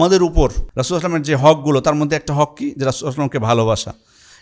আমাদের উপর রাসুল আসলামের যে হকগুলো, তার মধ্যে একটা হক কি? যে রাসুল আসলামকে ভালোবাসা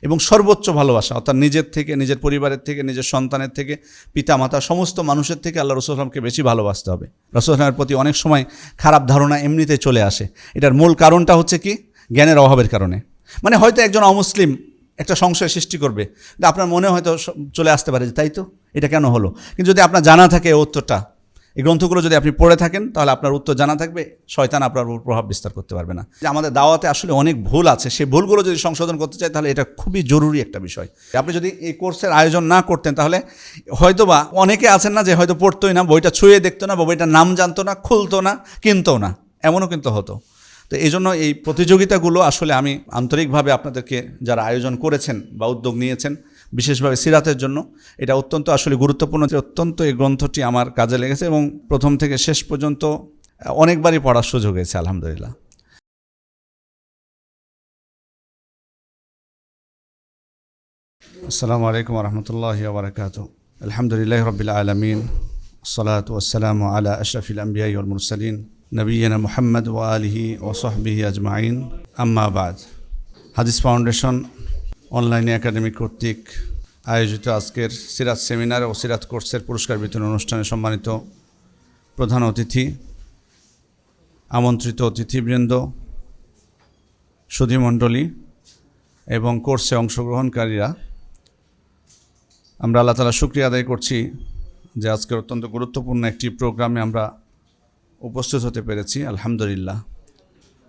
এবং সর্বোচ্চ ভালোবাসা, অর্থাৎ নিজের থেকে, নিজের পরিবারের থেকে, নিজের সন্তানের থেকে পিতা মাতা সমস্ত মানুষের থেকে আল্লাহ রসুল আসলামকে বেশি ভালোবাসতে হবে। রাসুল আসলামের প্রতি অনেক সময় খারাপ ধারণা এমনিতে চলে আসে। এটার মূল কারণটা হচ্ছে কি? জ্ঞানের অভাবের কারণে। মানে হয়তো একজন অমুসলিম একটা সংশয় সৃষ্টি করবে আপনার মনে হয়তো চলে আসতে পারে যে তাই তো, এটা কেন হলো? কিন্তু যদি আপনার জানা থাকে উত্তরটা এই গ্রন্থগুলো যদি আপনি পড়ে থাকেন, তাহলে আপনার উত্তর জানা থাকবে, শয়তান আপনার উপর প্রভাব বিস্তার করতে পারবে না। যে আমাদের দাওয়াতে আসলে অনেক ভুল আছে, সেই ভুলগুলো যদি সংশোধন করতে চাই তাহলে এটা খুবই জরুরি একটা বিষয়। আপনি যদি এই কোর্সের আয়োজন না করতেন, তাহলে হয়তোবা অনেকে আছেন না যে হয়তো পড়তোই না, বইটা ছুঁয়ে দেখতো না বা বইটার নাম জানতো না, খুলতো না কিনতো না, এমনও কিন্তু হতো। তো এই জন্য এই প্রতিযোগিতাগুলো আসলে আমি আন্তরিকভাবে আপনাদেরকে যারা আয়োজন করেছেন বা উদ্যোগ নিয়েছেন বিশেষভাবে সিরাতের জন্য। এটা অত্যন্ত আসলে গুরুত্বপূর্ণ অত্যন্ত এই গ্রন্থটি আমার কাজে লেগেছে এবং প্রথম থেকে শেষ পর্যন্ত অনেকবারই পড়ার সুযোগ হয়েছে, আলহামদুলিল্লাহ। আসসালামু আলাইকুম রহমতুল্লাহ বারকাত আলহামদুলিল্লাহ রবিল আলমিন। সালাত ওসালাম আলা আশরফিল আম্বিয়াই মুরসালিন। নবীনা মোহাম্মদ ও আলহি ও সাহবিহি আজমাইন। আম্মাবাদ হাদিস ফাউন্ডেশন অনলাইন একাডেমি কর্তৃক আয়োজিত আজকের সিরাত সেমিনার ও সিরাত কোর্সের পুরস্কার বিতরণ অনুষ্ঠানে সম্মানিত প্রধান অতিথি, আমন্ত্রিত অতিথিবৃন্দ, সুধীমণ্ডলী এবং কোর্সে অংশগ্রহণকারীরা। আমরা আল্লাহ তালা শুক্রিয়া আদায় করছি যে আজকের অত্যন্ত গুরুত্বপূর্ণ একটি প্রোগ্রামে আমরা উপস্থিত হতে পেরেছি, আলহামদুলিল্লাহ।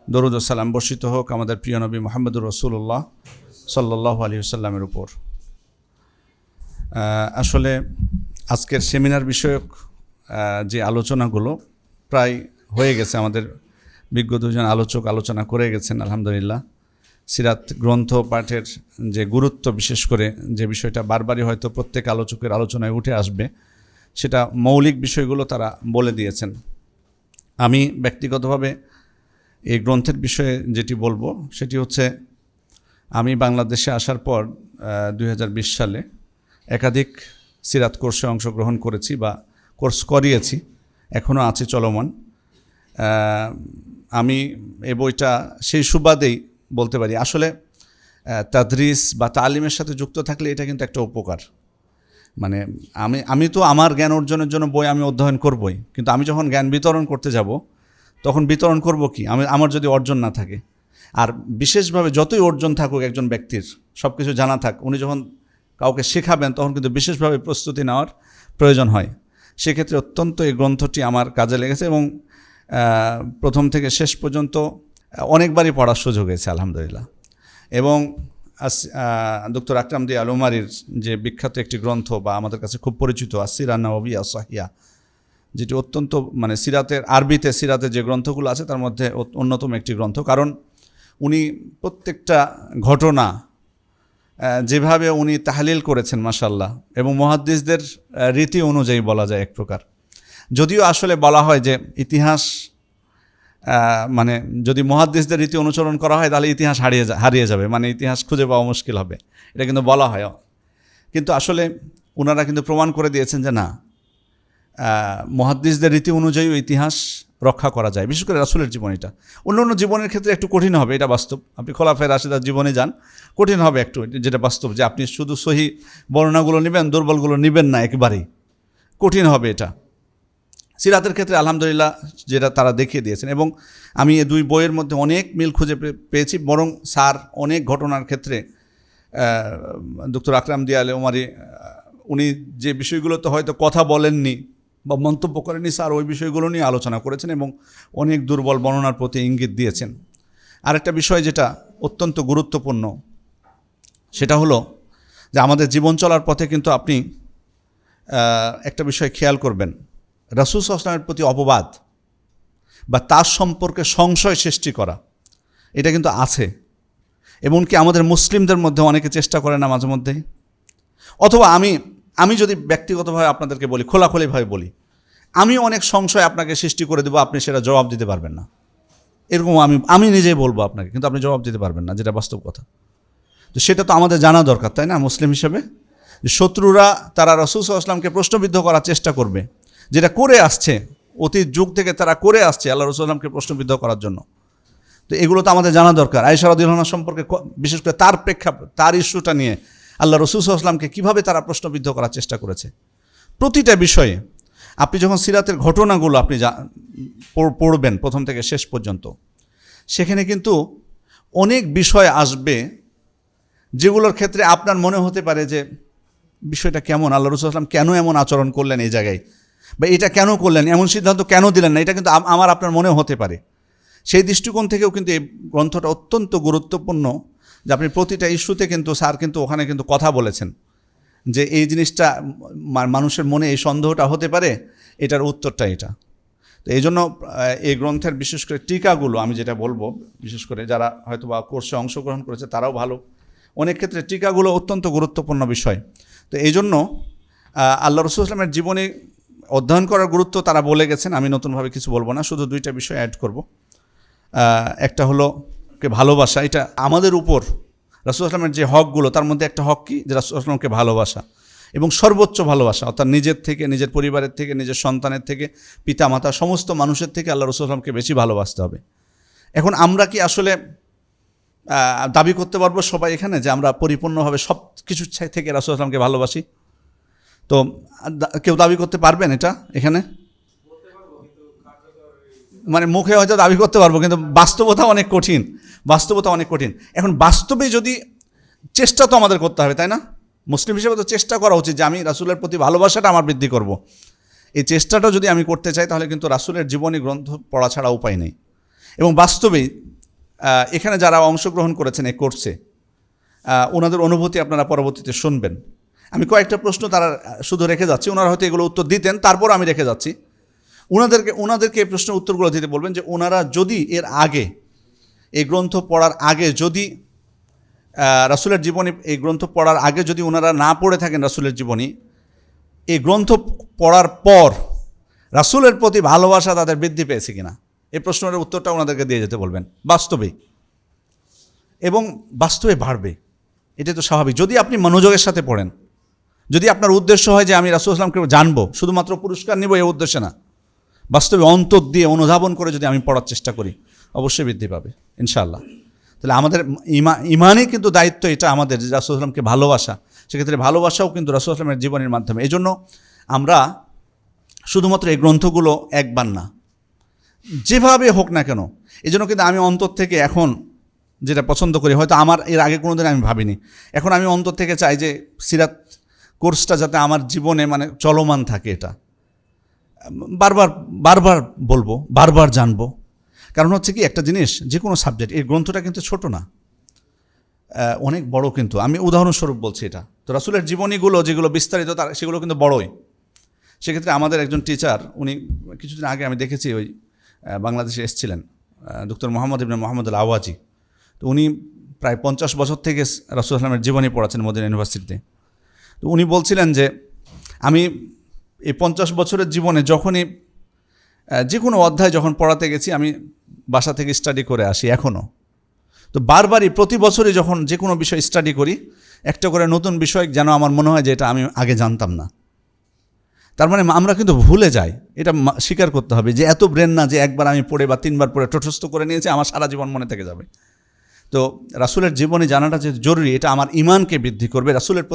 দরুদ সালাম বর্ষিত হোক আমাদের প্রিয় নবী মোহাম্মদুর রসুল্লাহ সাল্লাহ আলী সাল্লামের উপর। আসলে আজকের সেমিনার বিষয়ক যে আলোচনাগুলো প্রায় হয়ে গেছে, আমাদের বিজ্ঞ দুজন আলোচক আলোচনা করে গেছেন, আলহামদুলিল্লাহ। সিরাত গ্রন্থ পাঠের যে গুরুত্ব, বিশেষ করে যে বিষয়টা বারবারই হয়তো প্রত্যেক আলোচকের আলোচনায় উঠে আসবে, সেটা মৌলিক বিষয়গুলো তারা বলে দিয়েছেন। আমি ব্যক্তিগতভাবে এই গ্রন্থের বিষয়ে যেটি বলব, সেটি হচ্ছে আমি বাংলাদেশে আসার পর দু হাজার বিশ সালে একাধিক সিরাত কোর্সে অংশগ্রহণ করেছি বা কোর্স করিয়েছি। এখনও আছে চলমান। আমি এই বইটা সেই সুবাদেই বলতে পারি। আসলে তাদরিস বা তালিমের সাথে যুক্ত থাকলে এটা কিন্তু একটা উপকার। মানে আমি আমি তো আমার জ্ঞান অর্জনের জন্য বই আমি অধ্যয়ন করবই। কিন্তু আমি যখন জ্ঞান বিতরণ করতে যাব, তখন বিতরণ করব কি? আমি, আমার যদি অর্জন না থাকে। আর বিশেষভাবে যতই অর্জন থাকুক একজন ব্যক্তির সব কিছু জানা থাক, উনি যখন কাউকে শেখাবেন, তখন কিন্তু বিশেষভাবে প্রস্তুতি নেওয়ার প্রয়োজন হয়। সেক্ষেত্রে অত্যন্ত এই গ্রন্থটি আমার কাজে লেগেছে এবং প্রথম থেকে শেষ পর্যন্ত অনেকবারই পড়ার সুযোগ হয়েছে, আলহামদুলিল্লাহ। এবং ডক্টর আকরাম দি আলমারির যে বিখ্যাত একটি গ্রন্থ বা আমাদের কাছে খুব পরিচিত আসিরা নবিয়া সাহিয়া যেটি অত্যন্ত মানে সিরাতের আরবিতে সিরাতের যে গ্রন্থগুলো আছে, তার মধ্যে অন্যতম একটি গ্রন্থ। কারণ উনি প্রত্যেকটা ঘটনা যেভাবে উনি তাহলিল করেছেন মাসাল্লাহ এবং মহাদ্দিসদের আহ, রীতি অনুযায়ী বলা যায় এক প্রকার। যদিও আসলে বলা হয় যে ইতিহাস মানে যদি মহাদ্দিসদের রীতি অনুসরণ করা হয় তাহলে ইতিহাস হারিয়ে যা- হারিয়ে যাবে মানে ইতিহাস খুঁজে পাওয়া মুশকিল হবে এটা কিন্তু বলা হয়। কিন্তু আসলে ওনারা কিন্তু প্রমাণ করে দিয়েছেন যে না আহ, মহাদ্দিসদের রীতি অনুযায়ী ইতিহাস রক্ষা করা যায়, বিশেষ করে রাসুলের জীবন এটা। অন্য অন্য জীবনের ক্ষেত্রে একটু কঠিন হবে, এটা বাস্তব। আপনি খোলাফের রাশিদার জীবনে যান, কঠিন হবে একটু, যেটা বাস্তব, যে আপনি শুধু সহি বর্ণনাগুলো নেবেন, দুর্বলগুলো নেবেন না একবারেই। কঠিন হবে এটা। সিরাতের ক্ষেত্রে আলহামদুলিল্লাহ যেটা তারা দেখিয়ে দিয়েছেন, এবং আমি এই দুই বইয়ের মধ্যে অনেক মিল খুঁজে পেয়েছি, বরং স্যার অনেক ঘটনার ক্ষেত্রে ডক্টর আকরাম দিয়ালে ওমারি উনি যে বিষয়গুলোতে হয়তো কথা বলেননি বা মন্তব্য করেনি স্যার, ওই বিষয়গুলো নিয়ে আলোচনা করেছেন এবং অনেক দুর্বল বর্ণনার প্রতি ইঙ্গিত দিয়েছেন। আরেকটা বিষয় যেটা অত্যন্ত গুরুত্বপূর্ণ, সেটা হলো যে আমাদের জীবন চলার পথে কিন্তু আপনি একটা বিষয় খেয়াল করবেন। রাসুল আসলামের প্রতি অপবাদ বা তার সম্পর্কে সংশয় সৃষ্টি করা, এটা কিন্তু আছে। এমনকি আমাদের মুসলিমদের মধ্যে অনেকে চেষ্টা করে না মাঝে মধ্যেই। অথবা আমি আমি যদি ব্যক্তিগতভাবে আপনাদেরকে বলি, খোলাখুলিভাবে বলি, আমি অনেক সংশয় আপনাকে সৃষ্টি করে দেবো, আপনি সেটা জবাব দিতে পারবেন না। এরকম আমি আমি নিজেই বলব আপনাকে, কিন্তু আপনি জবাব দিতে পারবেন না, যেটা বাস্তব কথা। তো সেটা তো আমাদের জানা দরকার, তাই না, মুসলিম হিসেবে? শত্রুরা, তারা রসুল আসলামকে প্রশ্নবিদ্ধ করার চেষ্টা করবে, যেটা করে আসছে, অতীত যুগ থেকে তারা করে আসছে আল্লাহ রসুলামকে প্রশ্নবিদ্ধ করার জন্য। তো এগুলো তো আমাদের জানা দরকার। আয়সা রদিল্লাহ সম্পর্কে বিশেষ করে তার প্রেক্ষাপট, তার ইস্যুটা নিয়ে আল্লাহ রসুল আসলামকে কীভাবে তারা প্রশ্নবিদ্ধ করার চেষ্টা করেছে? প্রতিটা বিষয়ে আপনি যখন সিরাতের ঘটনাগুলো আপনি পড়বেন প্রথম থেকে শেষ পর্যন্ত, সেখানে কিন্তু অনেক বিষয় আসবে যেগুলোর ক্ষেত্রে আপনার মনে হতে পারে যে বিষয়টা কেমন, আল্লাহ রসুল আসলাম কেন এমন আচরণ করলেন এই জায়গায়? বা এটা কেন করলেন, এমন সিদ্ধান্ত কেন দিলেন না, এটা কিন্তু আমার আপনার মনেও হতে পারে। সেই দৃষ্টিকোণ থেকেও কিন্তু এই গ্রন্থটা অত্যন্ত গুরুত্বপূর্ণ। যে আপনি প্রতিটা ইস্যুতে কিন্তু স্যার কিন্তু ওখানে কিন্তু কথা বলেছেন যে এই জিনিসটা মানুষের মনে এই সন্দেহটা হতে পারে, এটার উত্তরটা এটা। তো এই জন্য এই গ্রন্থের বিশেষ করে টিকাগুলো, আমি যেটা বলব, বিশেষ করে যারা হয়তো বা কোর্সে অংশগ্রহণ করেছে, তারাও ভালো। অনেক ক্ষেত্রে টিকাগুলো অত্যন্ত গুরুত্বপূর্ণ বিষয়। তো এই জন্য আল্লাহ রসুল ইসলামের জীবনে অধ্যয়ন করার গুরুত্ব তারা বলে গেছেন, আমি নতুনভাবে কিছু বলব না, শুধু দুইটা বিষয় অ্যাড করব। একটা হলো কে ভালোবাসা, এটা আমাদের উপর রাসুল আসলামের যে হকগুলো, তার মধ্যে একটা হক কি? যে রাসুল আসলামকে ভালোবাসা এবং সর্বোচ্চ ভালোবাসা, অর্থাৎ নিজের থেকে, নিজের পরিবারের থেকে, নিজের সন্তানের থেকে পিতা মাতা সমস্ত মানুষের থেকে আল্লাহ রসুল আসলামকে বেশি ভালোবাসতে হবে। এখন আমরা কি আসলে দাবি করতে পারব সবাই এখানে যে আমরা পরিপূর্ণভাবে সব কিছুর থেকে রাসুল আসলামকে ভালোবাসি? তো কেউ দাবি করতে পারবেন এটা এখানে? মানে মুখে হয়তো দাবি করতে পারব, কিন্তু বাস্তবতা অনেক কঠিন, বাস্তবতা অনেক কঠিন। এখন বাস্তবে যদি চেষ্টা তো আমাদের করতে হবে, তাই না? মুসলিম হিসেবে তো চেষ্টা করা উচিত যে আমি রাসুলের প্রতি ভালোবাসাটা আমার বৃদ্ধি করব। এই চেষ্টাটা যদি আমি করতে চাই, তাহলে কিন্তু রাসুলের জীবনী গ্রন্থ পড়া ছাড়া উপায় নেই। এবং বাস্তবে এখানে যারা অংশগ্রহণ করেছেন এই কোর্সে ওনাদের অনুভূতি আপনারা পরবর্তীতে শুনবেন। আমি কয়েকটা প্রশ্ন তারা শুধু রেখে যাচ্ছি, ওনারা হয়তো এগুলো উত্তর দিতেন, তারপর আমি রেখে যাচ্ছি। ওনাদেরকে ওনাদেরকে এই প্রশ্নের উত্তরগুলো দিতে বলবেন যে ওনারা যদি এর আগে, এই গ্রন্থ পড়ার আগে যদি রাসূলের জীবনী, এই গ্রন্থ পড়ার আগে যদি ওনারা না পড়ে থাকেন রাসুলের জীবনী, এই গ্রন্থ পড়ার পর রাসূলের প্রতি ভালোবাসা তাদের বৃদ্ধি পেয়েছে কিনা? এই প্রশ্নের উত্তরটা ওনাদেরকে দিয়ে যেতে বলবেন। বাস্তবে। এবং বাস্তবে বাড়বে। এটা তো স্বাভাবিক। যদি আপনি মনোযোগের সাথে পড়েন, যদি আপনার উদ্দেশ্য হয় যে আমি রাসুল আসলামকে জানব, শুধুমাত্র পুরস্কার নিব এই উদ্দেশ্যে না বাস্তবে অন্তর দিয়ে অনুধাবন করে যদি আমি পড়ার চেষ্টা করি, অবশ্যই বৃদ্ধি পাবে, ইনশাআল্লাহ। তাহলে আমাদের ইমা, ইমানই কিন্তু দায়িত্ব, এটা আমাদের, যে রাসুল আসলামকে ভালোবাসা, সেক্ষেত্রে ভালোবাসাও কিন্তু রাসুল আসলামের জীবনের মাধ্যমে। এই জন্য আমরা শুধুমাত্র এই গ্রন্থগুলো একবার না, যেভাবে হোক না কেন এই জন্য কিন্তু আমি অন্তর থেকে এখন যেটা পছন্দ করি, হয়তো আমার, এর আগে কোনো দিন আমি ভাবিনি, এখন আমি অন্তর থেকে চাই যে সিরাত কোর্সটা যাতে আমার জীবনে মানে চলমান থাকে এটা। বারবার বারবার বলব, বারবার জানব। কারণ হচ্ছে কি, একটা জিনিস যে কোনো সাবজেক্ট এই গ্রন্থটা কিন্তু ছোট না। অনেক বড় কিন্তু। আমি উদাহরণস্বরূপ বলছি এটা। তো রাসুলের জীবনীগুলো যেগুলো বিস্তারিত, তার, সেগুলো কিন্তু বড়ই। সেক্ষেত্রে আমাদের একজন টিচার উনি কিছুদিন আগে আমি দেখেছি ওই বাংলাদেশে এসেছিলেন doctor Mohammad Ibne Mohammad Awazi তো উনি প্রায় পঞ্চাশ বছর থেকে রাসুল আসলামের জীবনী পড়াচ্ছেন মদিনা ইউনিভার্সিটিতে। তো উনি বলছিলেন যে, আমি এই পঞ্চাশ বছরের জীবনে যখনই যে কোনো অধ্যায় যখন পড়াতে গেছি, আমি বাসা থেকে স্টাডি করে আসি এখনও তো বারবারই প্রতি বছরই যখন যে কোনো বিষয় স্টাডি করি, একটা করে নতুন বিষয় যেন আমার মনে হয় যে এটা আমি আগে জানতাম না। তার মানে আমরা কিন্তু ভুলে যাই, এটা স্বীকার করতে হবে যে এত ব্রেন না যে একবার আমি পড়ে বা তিনবার পড়ে ঠোঁটস্থ করে নিয়েছি, আমার সারা জীবন মনে থেকে যাবে। তো রাসুলের জীবনে জানাটা যে জরুরি, এটা আমার ইমানকে বৃদ্ধি করবে, রাসুলের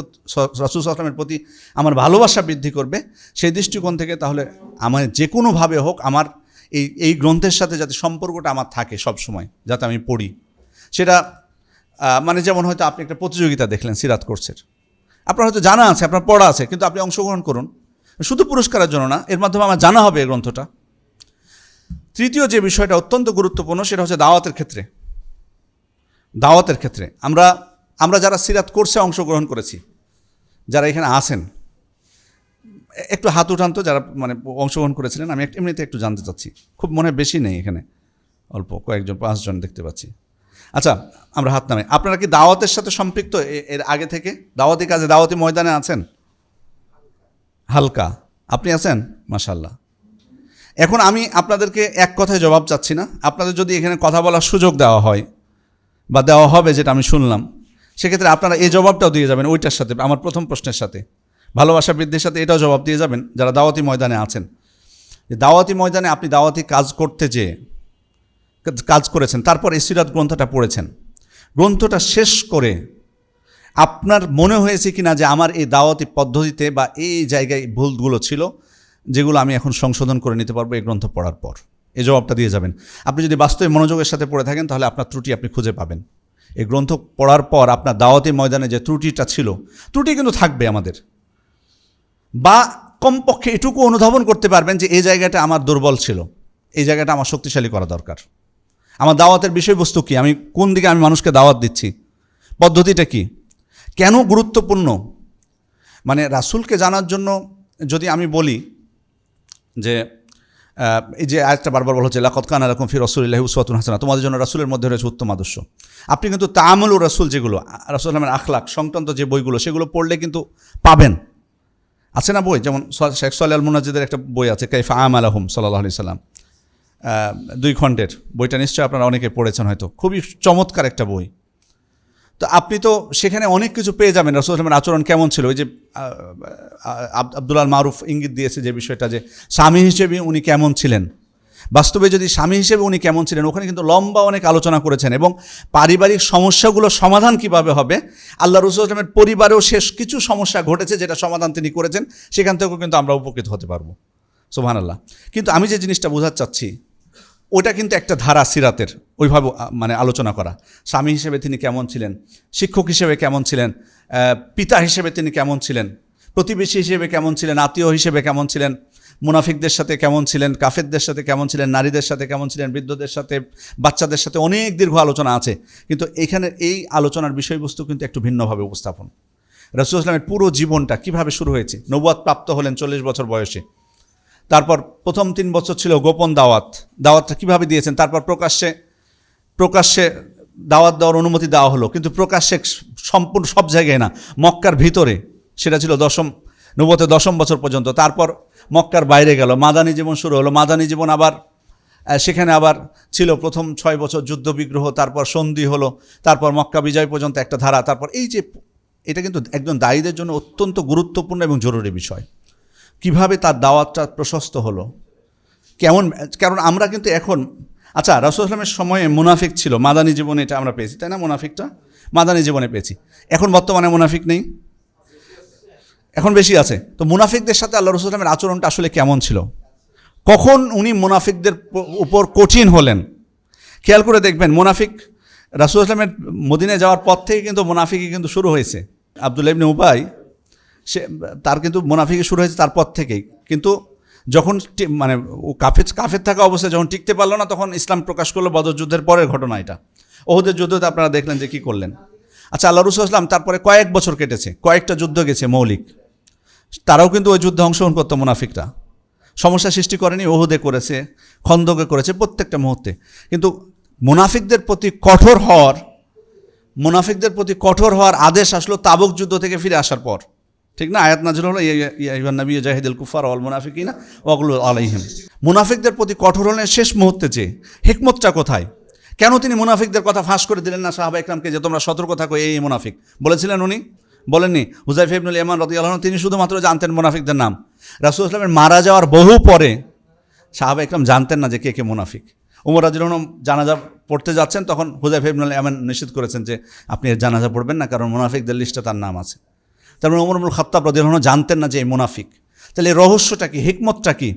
রাসুল আসলামের প্রতি আমার ভালোবাসা বৃদ্ধি করবে, সেই দৃষ্টিকোণ থেকে তাহলে আমার যে কোনোভাবে হোক আমার এই এই গ্রন্থের সাথে যাতে সম্পর্কটা আমার থাকে সব সময়, যাতে আমি পড়ি। সেটা মানে যেমন হয়তো আপনি একটা প্রতিযোগিতা দেখলেন সিরাত কোর্সের। আপনার হয়তো জানা আছে, আপনার পড়া আছে, কিন্তু আপনি অংশগ্রহণ করুন। শুধু পুরস্কারের জন্য না, এর মাধ্যমে আমার জানা হবে এই গ্রন্থটা। তৃতীয় যে বিষয়টা অত্যন্ত গুরুত্বপূর্ণ, সেটা হচ্ছে দাওয়াতের ক্ষেত্রে। দাওয়াতের ক্ষেত্রে। আমরা আমরা যারা সিরাত কোর্সে অংশগ্রহণ করেছি, যারা এখানে আসেন একটু হাত উঠান তো যারা মানে অংশগ্রহণ করেছিলেন, আমি এমনিতে একটু জানতে চাচ্ছি। খুব মনে বেশি নেই এখানে। অল্প কয়েকজন, পাঁচজন দেখতে পাচ্ছি। আচ্ছা আমরা হাত নামে আপনারা কি দাওয়াতের সাথে সম্পৃক্ত এর আগে থেকে? দাওয়াতি কাজে, দাওয়াতি ময়দানে আছেন? হালকা। আপনি আছেন? মাশাল্লাহ এখন আমি আপনাদেরকে এক কথায় জবাব চাচ্ছি না। আপনাদের যদি এখানে কথা বলার সুযোগ দেওয়া হয় বা দেওয়া হবে যেটা আমি শুনলাম, সেক্ষেত্রে আপনারা এই জবাবটাও দিয়ে যাবেন ওইটার সাথে, আমার প্রথম প্রশ্নের সাথে। ভালোবাসা বৃদ্ধির সাথে এটাও জবাব দিয়ে যাবেন, যারা দাওয়াতি ময়দানে আছেন। যে দাওয়াতি ময়দানে আপনি দাওয়াতি কাজ করতে যেয়ে কাজ করেছেন, তারপর এই সিরাত গ্রন্থটা পড়েছেন। গ্রন্থটা শেষ করে আপনার মনে হয়েছে কি না যে আমার এই দাওয়াতি পদ্ধতিতে বা এই জায়গায় ভুলগুলো ছিল, যেগুলো আমি এখন সংশোধন করে নিতে পারব এই গ্রন্থ পড়ার পর। এই জবাবটা দিয়ে যাবেন। আপনি যদি বাস্তবে মনোযোগের সাথে পড়ে থাকেন, তাহলে আপনার ত্রুটি আপনি খুঁজে পাবেন। এই গ্রন্থ পড়ার পর আপনার দাওয়াতি ময়দানে যে ত্রুটিটা ছিল, ত্রুটি কিন্তু থাকবে আমাদের। বা কমপক্ষে এটুকু অনুধাবন করতে পারবেন যে, এই জায়গাটা আমার দুর্বল ছিল। এই জায়গাটা আমার শক্তিশালী করা দরকার। আমার দাওয়াতের বিষয়বস্তু কি? আমি কোন দিকে আমি মানুষকে দাওয়াত দিচ্ছি? পদ্ধতিটা কি? কেন গুরুত্বপূর্ণ? মানে রাসূলকে জানার জন্য যদি আমি বলি যে এই যে আরেকটা বারবার বলা হচ্ছে লাকত কান আলাকুম ফি রসুল্লাহ উসওয়াতুন হাসানা তোমাদের জন্য রাসূলের মধ্যে রয়েছে উত্তম আদর্শ। আপনি কিন্তু তামল ও রাসূল যেগুলো রাসূল আলমের আখলাক সংক্রান্ত যে বইগুলো, সেগুলো পড়লে কিন্তু পাবেন। আছে না বই? যেমন শেখ সাল আল মুনাজিদের একটা বই আছে, কাইফা আম আলহম সাল্লাহ আলি সাল্লাম দুই খণ্ডের। বইটা নিশ্চয়ই আপনারা অনেকে পড়েছেন হয়তো। খুবই চমৎকার একটা বই। তো আপনি তো সেখানে অনেক কিছু পেয়ে যাবেন। রসুল আসলামের আচরণ কেমন ছিল? ওই যে আবদুল্লাল মারুফ ইঙ্গিত দিয়েছে যে বিষয়টা যে স্বামী হিসেবে উনি কেমন ছিলেন। বাস্তবে যদি স্বামী হিসেবে উনি কেমন ছিলেন, ওখানে কিন্তু লম্বা অনেক আলোচনা করেছেন এবং পারিবারিক সমস্যাগুলো সমাধান কীভাবে হবে? আল্লাহ রসুল আসলামের পরিবারেও শেষ কিছু সমস্যা ঘটেছে যেটা সমাধান তিনি করেছেন। সেখান থেকেও কিন্তু আমরা উপকৃত হতে পারব। সোহান আল্লাহ কিন্তু আমি যে জিনিসটা বোঝাতে চাচ্ছি ওটা কিন্তু একটা ধারা সিরাতের, ওইভাবে মানে আলোচনা করা। স্বামী হিসেবে তিনি কেমন ছিলেন? শিক্ষক হিসেবে কেমন ছিলেন? পিতা হিসেবে তিনি কেমন ছিলেন? প্রতিবেশী হিসেবে কেমন ছিলেন? আত্মীয় হিসেবে কেমন ছিলেন? মুনাফিকদের সাথে কেমন ছিলেন? কাফেরদের সাথে কেমন ছিলেন? নারীদের সাথে কেমন ছিলেন? বৃদ্ধদের সাথে, বাচ্চাদের সাথে অনেক দীর্ঘ আলোচনা আছে। কিন্তু এখানে এই আলোচনার বিষয়বস্তু কিন্তু একটু ভিন্নভাবে উপস্থাপন। রসুল ইসলামের পুরো জীবনটা কীভাবে শুরু হয়েছে? নবুয়াত প্রাপ্ত হলেন চল্লিশ বছর বয়সে। তারপর প্রথম তিন বছর ছিল গোপন দাওয়াত। দাওয়াতটা কীভাবে দিয়েছেন? তারপর প্রকাশ্যে প্রকাশ্যে দাওয়াত দেওয়ার অনুমতি দেওয়া হলো। কিন্তু প্রকাশ্যে সম্পূর্ণ সব জায়গায় না, মক্কার ভিতরে। সেটা ছিল দশম নবতে দশম বছর পর্যন্ত। তারপর মক্কার বাইরে গেল। মাদানী জীবন শুরু হলো। মাদানী জীবন আবার সেখানে আবার ছিল প্রথম ছয় বছর যুদ্ধ বিগ্রহ, তারপর সন্ধি হলো, তারপর মক্কা বিজয় পর্যন্ত একটা ধারা। তারপর এই যে, এটা কিন্তু একজন দায়ীদের জন্য অত্যন্ত গুরুত্বপূর্ণ এবং জরুরি বিষয়। কীভাবে তার দাওয়াতটা প্রশস্ত হলো? কেমন, কারণ আমরা কিন্তু এখন আচ্ছা রাসুল আসলামের সময়ে মুনাফিক ছিল, মাদানী জীবনে এটা আমরা পেয়েছি, তাই না মুনাফিকটা? মাদানী জীবনে পেয়েছি। এখন বর্তমানে মুনাফিক নেই? এখন বেশি আছে। তো মুনাফিকদের সাথে আল্লাহ রসুল আসলামের আচরণটা আসলে কেমন ছিল? কখন উনি মুনাফিকদের উপর কঠিন হলেন? খেয়াল করে দেখবেন, মুনাফিক, রাসুল আসলামের মদিনায় যাওয়ার পর থেকে কিন্তু মুনাফিকই কিন্তু শুরু হয়েছে। আবদুল্লাহ ইবনে উবাই সে, তার কিন্তু মুনাফিকি শুরু হয়েছে তারপর থেকেই। কিন্তু যখন মানে ও কাফের কাফের থাকা অবস্থায় যখন টিকতে পারল না, তখন ইসলাম প্রকাশ করল বদর যুদ্ধের পরের ঘটনা এটা। ওহুদের যুদ্ধতে আপনারা দেখলেন যে কী করলেন। আচ্ছা আল্লাহ রসুল আসলাম তারপরে কয়েক বছর কেটেছে, কয়েকটা যুদ্ধ গেছে মৌলিক। তারাও কিন্তু ওই যুদ্ধে অংশগ্রহণ করতো মুনাফিকরা। সমস্যা সৃষ্টি করেনি, ওহুদে করেছে, খন্দকে করেছে প্রত্যেকটা মুহূর্তে। কিন্তু মুনাফিকদের প্রতি কঠোর হওয়ার, মুনাফিকদের প্রতি কঠোর হওয়ার আদেশ আসলো তাবুক যুদ্ধ থেকে ফিরে আসার পর। ঠিক না? আয়াত নাজিল হলো, ইয়া নবী জাহিদুল কুফার অল মুনাফিকিনা ওগুলো আলাইহিম। মুনাফিকদের প্রতি কঠোর হলেন শেষ মুহূর্তে যে হেকমতটা কোথায়? কেন তিনি মুনাফিকদের কথা ফাঁস করে দিলেন না সাহাবা ইকরামকে যে তোমরা সতর্ক থাকো, এই মুনাফিক? বলেছিলেন উনি? বলেননি? হুজাইফ ইবনুল ইমান রদি আল্লাহ তিনি শুধুমাত্র জানতেন মুনাফিকদের নাম। রাসুল ইসলামের মারা যাওয়ার বহু পরে সাহাবা ইকরাম জানতেন না যে কে কে মুনাফিক। উমর রাজিল জানাজা পড়তে যাচ্ছেন, তখন হুজাইফ ইবনুল এমন নিশ্চিত করেছেন যে আপনি জানাজা পড়বেন না, কারণ মুনাফিকদের লিস্টে তার নাম আছে। তারপরে উমর আব্দুল খাত্তাব রাদিয়াল্লাহু জানতেন না যে এই মুনাফিক। তাহলে রহস্যটা কি, হিকমতটা কি?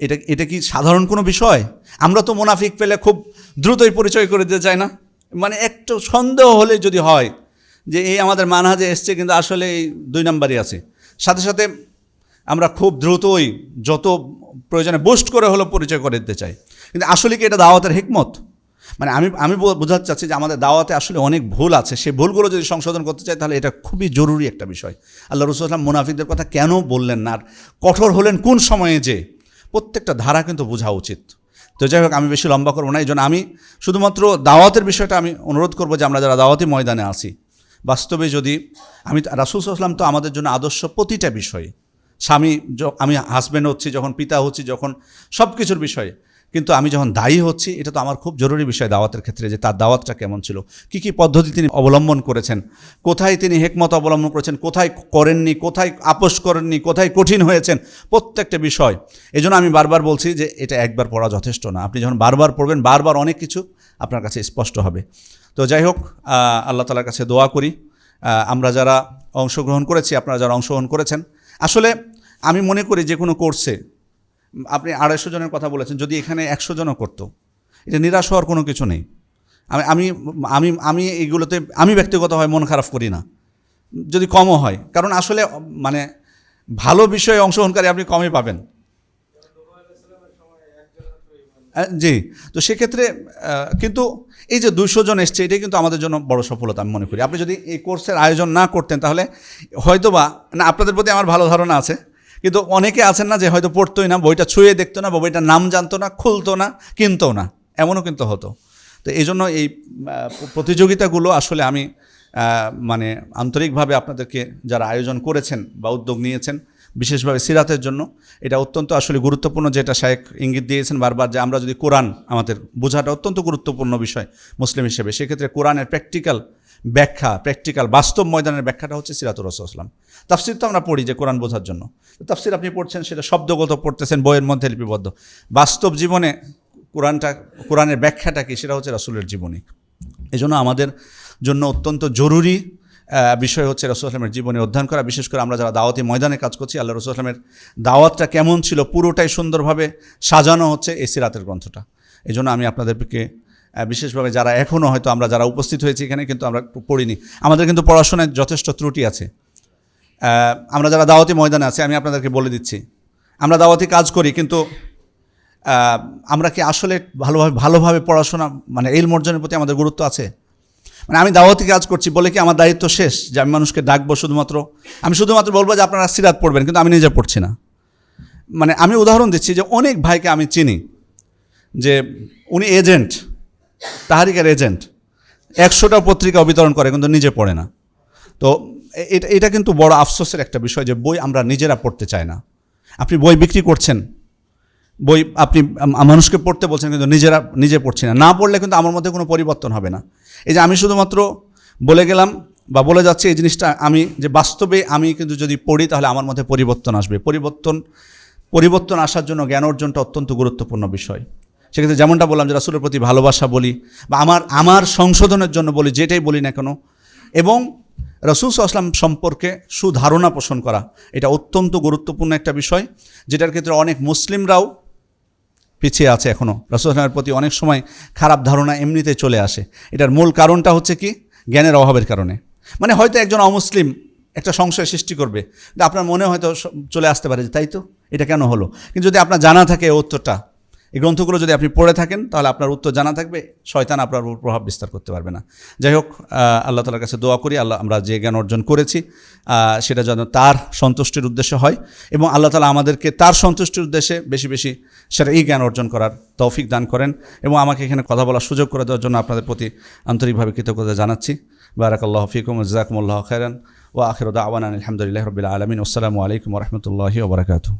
এটা এটা কি সাধারণ কোনো বিষয়? আমরা তো মুনাফিক পেলে খুব দ্রুতই পরিচয় করে দিতে চাই না? মানে একটু সন্দেহ হলে যদি হয় যে এই আমাদের মানহাজে এসছে কিন্তু আসলে এই দুই নাম্বারই আছে। সাথে সাথে আমরা খুব দ্রুতই যত প্রয়োজনে বুস্ট করে হলো পরিচয় করে দিতে চাই। কিন্তু আসলে কি এটা দাওয়াতের হিকমত? মানে আমি আমি বোঝাতে চাচ্ছি যে আমাদের দাওয়াতে আসলে অনেক ভুল আছে। সেই ভুলগুলো যদি সংশোধন করতে চাই তাহলে এটা খুবই জরুরি একটা বিষয়। আল্লাহ রসুল আসলাম মুনাফিকদের কথা কেন বললেন না? আর কঠোর হলেন কোন সময়ে যে? প্রত্যেকটা ধারা কিন্তু বোঝা উচিত। তো যাই হোক, আমি বেশি লম্বা করব না। এই জন্য আমি শুধুমাত্র দাওয়াতের বিষয়টা আমি অনুরোধ করব যে আমরা যারা দাওয়াতি ময়দানে আসি বাস্তবে যদি আমি রাসুল তো আমাদের জন্য আদর্শ প্রতিটা বিষয়ে। স্বামী আমি হাজব্যান্ড হচ্ছি, যখন পিতা হচ্ছি, যখন সব কিছুর বিষয়ে। কিন্তু আমি যখন দায়ী হচ্ছি, এটা তো আমার খুব জরুরি বিষয় দাওয়াতের ক্ষেত্রে যে তার দাওয়াতটা কেমন ছিল। কি কি পদ্ধতি তিনি অবলম্বন করেছেন? কোথায় তিনি হেকমত অবলম্বন করেছেন? কোথায় করেননি? কোথায় আপোষ করেননি? কোথায় কঠিন হয়েছেন? প্রত্যেকটা বিষয়। এই আমি বারবার বলছি যে এটা একবার পড়া যথেষ্ট না। আপনি যখন বারবার পড়বেন, বারবার অনেক কিছু আপনার কাছে স্পষ্ট হবে। তো যাই হোক আল্লাহ তালার কাছে দোয়া করি। আমরা যারা অংশগ্রহণ করেছি, আপনারা যারা অংশগ্রহণ করেছেন। আসলে আমি মনে করি যে কোনো কোর্সে আপনি আড়াইশো জনের কথা বলেছেন, যদি এখানে একশো জনও করতো, এটা নিরাশ হওয়ার কোনো কিছু নেই। আমি আমি আমি আমি এইগুলোতে আমি ব্যক্তিগতভাবে মন খারাপ করি না। যদি কমও হয়, কারণ আসলে মানে ভালো বিষয়ে অংশগ্রহণকারী আপনি কমই পাবেন। জি, তো সেক্ষেত্রে কিন্তু এই যে দুইশো জন এসছে, এটাই কিন্তু আমাদের জন্য বড় সফলতা, আমি মনে করি। আপনি যদি এই কোর্সের আয়োজন না করতেন, তাহলে হয়তোবা, না, আপনাদের প্রতি আমার ভালো ধারণা আছে। কিন্তু অনেকে আছেন না যে হয়তো পড়তোই না, বইটা ছুঁয়ে দেখতো না বা বইটার নাম জানতো না, খুলতো না, কিনতো না। এমনও কিন্তু হতো। তো এই জন্য এই প্রতিযোগিতাগুলো আসলে আমি মানে আন্তরিকভাবে আপনাদেরকে যারা আয়োজন করেছেন বা উদ্যোগ নিয়েছেন, বিশেষভাবে সিরাতের জন্য, এটা অত্যন্ত আসলে গুরুত্বপূর্ণ যেটা শায়েক ইঙ্গিত দিয়েছেন বারবার যে আমরা যদি কোরআন, আমাদের বোঝাটা অত্যন্ত গুরুত্বপূর্ণ বিষয় মুসলিম হিসেবে। সেক্ষেত্রে কোরআনের প্র্যাকটিক্যাল ব্যাখ্যা প্র্যাকটিক্যাল বাস্তব ময়দানের ব্যাখ্যাটা হচ্ছে সিরাতুর রসুলাম তাফসির তো আমরা পড়ি যে কোরআন বোঝার জন্য। তাফসির আপনি পড়ছেন, সেটা শব্দগত পড়তেছেন, বইয়ের মধ্যে লিপিবদ্ধ। বাস্তব জীবনে কোরআনটা, কোরআনের ব্যাখ্যাটা কি, সেটা হচ্ছে রাসুলের জীবনী। এই জন্য আমাদের জন্য অত্যন্ত জরুরি বিষয় হচ্ছে রসুল আসলামের জীবনে অধ্যয়ন করা। বিশেষ করে আমরা যারা দাওয়াতি ময়দানে কাজ করছি, আল্লাহ রসুল আসলামের দাওয়াতটা কেমন ছিল, পুরোটাই সুন্দরভাবে সাজানো হচ্ছে এই সিরাতের গ্রন্থটা। এই জন্য আমি আপনাদেরকে বিশেষভাবে যারা এখনও হয়তো আমরা যারা উপস্থিত হয়েছি এখানে কিন্তু আমরা পড়িনি। আমাদের কিন্তু পড়াশোনায় যথেষ্ট ত্রুটি আছে। আমরা যারা দাওয়াতি ময়দানে আছি, আমি আপনাদেরকে বলে দিচ্ছি। আমরা দাওয়াতি কাজ করি, কিন্তু আমরা কি আসলে ভালোভাবে ভালোভাবে পড়াশোনা মানে এই মর্জনের প্রতি আমাদের গুরুত্ব আছে? মানে আমি দাওয়াতি কাজ করছি বলে কি আমার দায়িত্ব শেষ, যে আমি মানুষকে ডাকবো শুধুমাত্র? আমি শুধুমাত্র বলব যে আপনারা সিরাত পড়বেন, কিন্তু আমি নিজে পড়ছি না। মানে আমি উদাহরণ দিচ্ছি যে অনেক ভাইকে আমি চিনি, যে উনি এজেন্ট। তাহারিকের এজেন্ট। একশোটা পত্রিকা বিতরণ করে, কিন্তু নিজে পড়ে না। তো এটা এটা কিন্তু বড় আফসোসের একটা বিষয় যে বই আমরা নিজেরা পড়তে চাই না। আপনি বই বিক্রি করছেন। বই আপনি মানুষকে পড়তে বলছেন, কিন্তু নিজেরা নিজে পড়ছি না। না পড়লে কিন্তু আমার মধ্যে কোনো পরিবর্তন হবে না। এই যে আমি শুধুমাত্র বলে গেলাম বা বলে যাচ্ছি এই জিনিসটা, আমি যে বাস্তবে আমি কিন্তু যদি পড়ি, তাহলে আমার মধ্যে পরিবর্তন আসবে। পরিবর্তন পরিবর্তন আসার জন্য জ্ঞান অর্জনটা অত্যন্ত গুরুত্বপূর্ণ বিষয়। সেক্ষেত্রে যেমনটা বললাম যে রাসুলের প্রতি ভালোবাসা বলি বা আমার আমার সংশোধনের জন্য বলি, যেটাই বলি না কেন। এবং রসুল আসলাম সম্পর্কে সুধারণা পোষণ করা, এটা অত্যন্ত গুরুত্বপূর্ণ একটা বিষয়, যেটার ক্ষেত্রে অনেক মুসলিমরাও পিছিয়ে আছে এখনও রসুলের প্রতি অনেক সময় খারাপ ধারণা এমনিতে চলে আসে। এটার মূল কারণটা হচ্ছে কি? জ্ঞানের অভাবের কারণে। মানে হয়তো একজন অমুসলিম একটা সংশয় সৃষ্টি করবে আপনার মনে হয়তো চলে আসতে পারে যে তাই তো, এটা কেন হলো? কিন্তু যদি আপনার জানা থাকে উত্তরটা এই গ্রন্থগুলো যদি আপনি পড়ে থাকেন, তাহলে আপনার উত্তর জানা থাকবে। শয়তান আপনার উপর প্রভাব বিস্তার করতে পারবে না। যাই হোক আল্লাহ তালার কাছে দোয়া করি, আল্লাহ আমরা যে জ্ঞান অর্জন করেছি সেটা যেন তার সন্তুষ্টির উদ্দেশ্যে হয় এবং আল্লাহ তালা আমাদেরকে তার সন্তুষ্টির উদ্দেশ্যে বেশি বেশি সেটা এই জ্ঞান অর্জন করার তৌফিক দান করেন এবং আমাকে এখানে কথা বলার সুযোগ করে দেওয়ার জন্য আপনাদের প্রতি আন্তরিকভাবে কৃতজ্ঞতা জানাচ্ছি। বারাকাল্লাহ ফিকুম জাকুমুল্লাহ খায়রান ও আখির দাওয়ান আলহামদুলিল্লাহ রবিল আলমিন। আসসালামু আলাইকুম রহমতুল্লাহি ওবরাকাতু